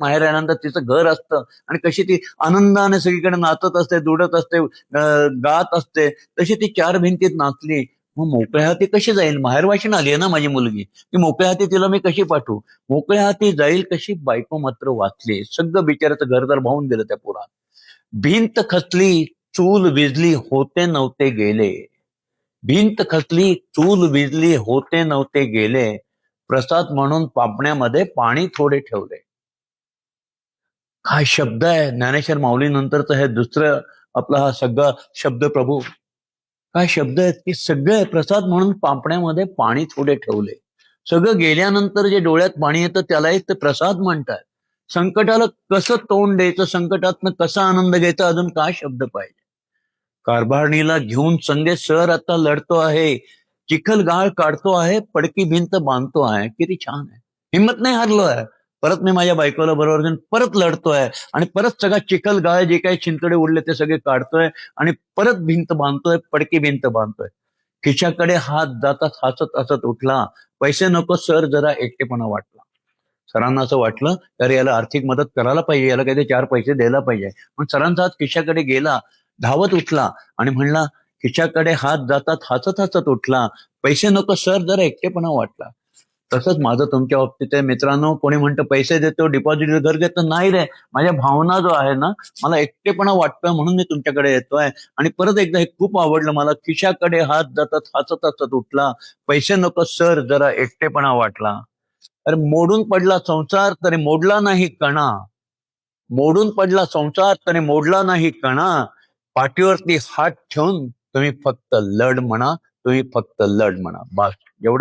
माहेर आल्यानंतर तिचं घर असतं. आणि कशी ती आनंदाने सगळीकडे नाचत असते दुडत असते गात असते तशी ती चार भिंतीत नाचली. मग मोकळ्या हाती कशी जाईल? माहेरवाशीन आली आहे ना माझी मुलगी. ती मोकळ्या हाती तिला मी कशी पाठवू? मोकळ्या हाती जाईल कशी? बायको मात्र वाचली. सगळं बिचाराचं घर तर भावून गेलं त्या पुरात. भिंत खचली चूल विजली होते नव्हते गेले. भिंत खचली चूल विजली होते नव्हते गेले. प्रसाद म्हणून पापण्यामध्ये पाणी थोडे ठेवले. काय शब्द आहे ज्ञानेश्वर माऊलीनंतरचं हे दुसरं आपला हा सगळा शब्द प्रभू. काय शब्द आहेत की सगळे प्रसाद म्हणून पापण्यामध्ये पाणी थोडे ठेवले. सगळं गेल्यानंतर जे डोळ्यात पाणी येतं त्याला एक ते प्रसाद म्हणतात. संकटाला कसं तोंड द्यायचं संकटातनं कसा आनंद घ्यायचा अजून काय शब्द पाहिजे? कारभारणीला घेऊन संगे सर आता लढतो आहे. चिखल गाळ काढतो आहे पडकी भिंत बांधतो आहे. किती छान आहे. हिंमत नाही हारलो आहे. परत मी माझ्या बायकोला बरोबर घेऊन परत लढतोय आणि परत सगळा चिखल गाळ जे काही चिंतडे उडले ते सगळे काढतोय आणि परत भिंत बांधतोय पडकी भिंत बांधतोय. खिशाकडे हात जातात हसत हसत उठला. पैसे नको सर जरा एकटेपणा वाटला. सरांना असं वाटलं तर याला आर्थिक मदत करायला पाहिजे याला काहीतरी चार पैसे द्यायला पाहिजे. पण सरांचा हात खिशाकडे गेला धावत उठला आणि म्हणला खिशाकडे हात जातात हसत हसत उठला. पैसे नको सर जरा एकटेपणा वाटला. तसंच माझं तुमच्या बाबतीत आहे. मित्रांनो कोणी म्हणतं पैसे देतो डिपॉझिट घर घेतो नाही रे. माझ्या भावना जो आहे ना मला एकटेपणा वाटतोय म्हणून मी तुमच्याकडे येतोय. आणि परत एकदा हे खूप आवडलं मला खिशाकडे हात जातात हसत हसत उठला. पैसे नको सर जरा एकटेपणा वाटला. अरे मोडून पडला संसार तरी मोडला नाही कणा. मोडून पडला संसार तरी मोडला नाही कणा. पाठीवरती हात ठेवून तुम्ही फक्त लढ म्हणा तुम्ही फक्त लढ म्हणा. बस. एवढं